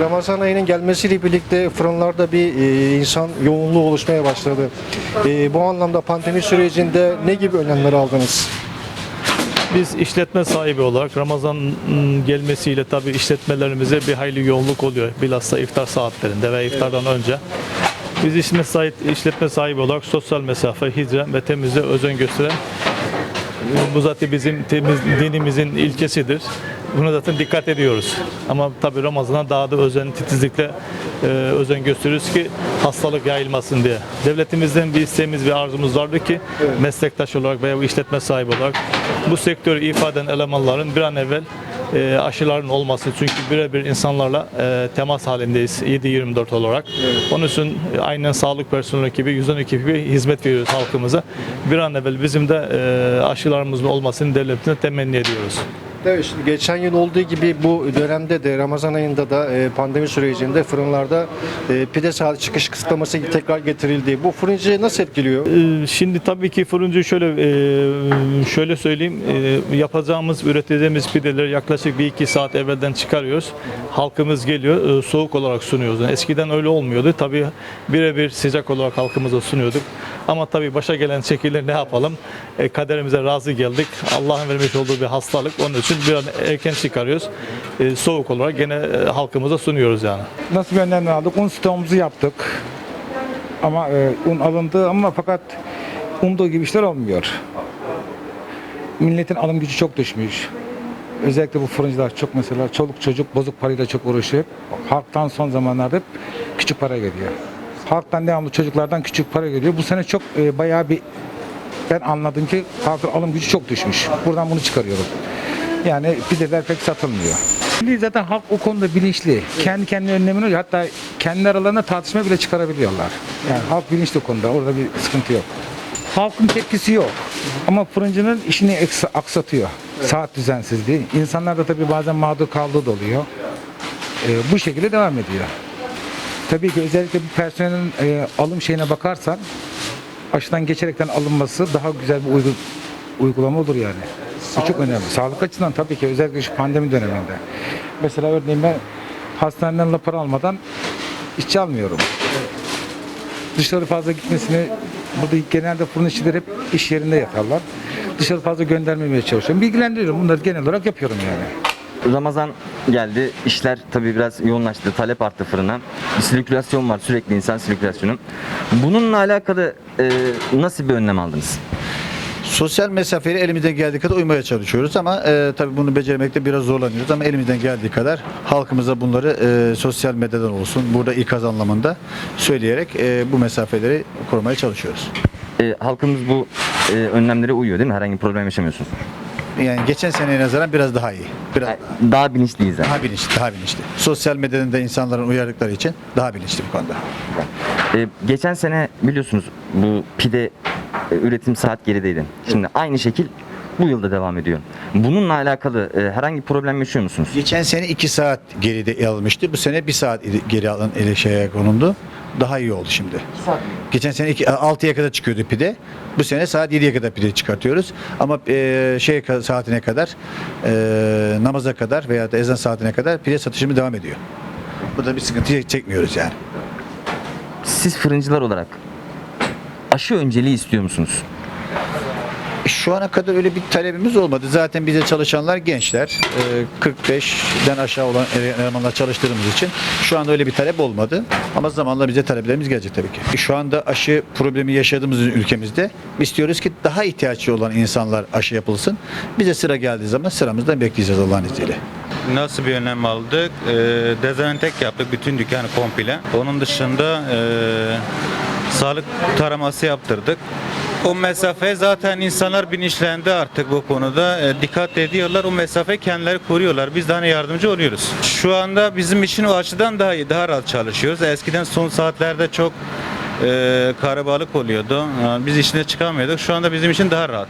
Ramazan ayının gelmesiyle birlikte fırınlarda bir e, insan yoğunluğu oluşmaya başladı. E, bu anlamda pandemi sürecinde ne gibi önlemler aldınız? Biz işletme sahibi olarak Ramazan'ın gelmesiyle tabii işletmelerimize bir hayli yoğunluk oluyor. Bilhassa iftar saatlerinde ve iftardan önce. Biz işletme sahibi, işletme sahibi olarak sosyal mesafe, hijyen ve temizliğe özen gösteren bu zaten bizim temiz dinimizin ilkesidir. Buna zaten dikkat ediyoruz. Ama tabii Ramazan'a daha da özen, titizlikle e, özen gösteriyoruz ki hastalık yayılmasın diye. Devletimizden bir isteğimiz, bir arzumuz vardı ki meslektaş olarak veya işletme sahibi olarak bu sektörü ifade eden elemanların bir an evvel e, aşıların olması çünkü birebir insanlarla e, temas halindeyiz 7-24 olarak. Onun için aynen sağlık personeli gibi 112 gibi hizmet veriyoruz halkımıza. Bir an evvel bizim de e, aşılarımızın olmasını devletine temenni ediyoruz. Evet, şimdi geçen yıl olduğu gibi bu dönemde de Ramazan ayında da e, pandemi sürecinde fırınlarda e, pide saati çıkış kısıtlaması tekrar getirildi. Bu fırıncıyı nasıl etkiliyor? Ee, Şimdi tabii ki fırıncı şöyle e, şöyle söyleyeyim e, yapacağımız üreteceğimiz pideleri yaklaşık bir iki saat evvelden çıkarıyoruz. Halkımız geliyor e, soğuk olarak sunuyoruz. Yani eskiden öyle olmuyordu. Tabii birebir sıcak olarak halkımıza sunuyorduk. Ama tabii başa gelen şekilde ne yapalım? E, Kaderimize razı geldik. Allah'ın vermiş olduğu bir hastalık. Onun için bir an erken çıkarıyoruz. E, Soğuk olarak gene e, halkımıza sunuyoruz yani. Nasıl bir önlemler aldık? Un stoğumuzu yaptık. Ama e, un alındı ama fakat umduğu gibi işler olmuyor. Milletin alım gücü çok düşmüş. Özellikle bu fırıncılar çok mesela çoluk çocuk bozuk parayla çok uğraşıyor. Halktan son zamanlarda hep küçük para geliyor. Halktan devamlı çocuklardan küçük para geliyor. Bu sene çok e, bayağı bir ben anladım ki halkın alım gücü çok düşmüş. Buradan bunu çıkarıyorum. Yani pideler pek satılmıyor. Şimdi Zaten halk o konuda bilinçli. Kendi kendine önlemini alıyor. Hatta kendi aralarında tartışma bile çıkarabiliyorlar. Yani halk bilinçli o konuda. Orada bir sıkıntı yok. Halkın tepkisi yok. Ama fırıncının işini aksatıyor. Saat düzensizliği. İnsanlar da tabii bazen mağdur kaldığı da oluyor. Ee, bu şekilde devam ediyor. Tabii ki özellikle bu personelin e, alım şeyine bakarsan aşıdan geçerekten alınması daha güzel bir uygu- uygulama olur yani. Bu çok önemli. Sağlık açısından tabii ki özellikle şu pandemi döneminde. Mesela örneğin ben hastaneden rapor almadan işçi almıyorum. Dışarı fazla gitmesini burada genelde fırın işçileri hep iş yerinde yatarlar. Dışarı fazla göndermemeye çalışıyorum. Bilgilendiriyorum. Bunları genel olarak yapıyorum yani. Ramazan geldi. İşler tabii biraz yoğunlaştı. Talep arttı fırına. Bir sirkülasyon var. Sürekli insan sirkülasyonu. Bununla alakalı e, nasıl bir önlem aldınız? Sosyal mesafeyi elimizden geldiği kadar uymaya çalışıyoruz ama e, tabii bunu beceremekte biraz zorlanıyoruz ama elimizden geldiği kadar halkımıza bunları e, sosyal medyadan olsun, burada ikaz anlamında söyleyerek e, bu mesafeleri korumaya çalışıyoruz. E, halkımız bu e, önlemlere uyuyor değil mi? Herhangi bir problem yaşamıyorsunuz. Yani geçen seneye nazaran biraz daha iyi. Biraz E, Daha bilinçliyiz yani. daha bilinçli, daha bilinçli. Sosyal medyadan da insanların uyardıkları için daha bilinçli bu konuda. E, geçen sene biliyorsunuz bu pide e, üretim saat gerideydi. Şimdi aynı şekil bu yılda devam ediyor. Bununla alakalı e, herhangi bir problem yaşıyor musunuz? Geçen sene 2 saat geride alınmıştı. Bu sene 1 saat geri alın ele şeye konuldu. Daha iyi oldu şimdi. Geçen sene iki- 6'ya kadar çıkıyordu pide. Bu sene saat 7'ye kadar pide çıkartıyoruz. Ama e, şey ka- saatine kadar e, namaza kadar veya da ezan saatine kadar pide satışımız devam ediyor. Burada bir sıkıntı çekmiyoruz yani. Siz fırıncılar olarak aşı önceliği istiyor musunuz? Şu ana kadar öyle bir talebimiz olmadı. Zaten bize çalışanlar gençler. E, 45'den aşağı olan elemanlar çalıştırdığımız için şu anda öyle bir talep olmadı. Ama zamanla bize taleplerimiz gelecek tabii ki. Şu anda aşı problemi yaşadığımız ülkemizde istiyoruz ki daha ihtiyaçlı olan insanlar aşı yapılsın. Bize sıra geldiği zaman sıramızdan bekleyeceğiz Allah'ın izniyle. Nasıl bir önlem aldık? Ee, dezentek yaptık bütün dükkanı komple. Onun dışında e, sağlık taraması yaptırdık. O mesafe zaten insanlar bilinçlendi artık bu konuda. E, dikkat ediyorlar. O mesafe kendileri koruyorlar. Biz de hani yardımcı oluyoruz. Şu anda bizim için o açıdan daha iyi, daha rahat çalışıyoruz. Eskiden son saatlerde çok e, karabalık oluyordu. E, Biz işine çıkamıyorduk. Şu anda bizim için daha rahat.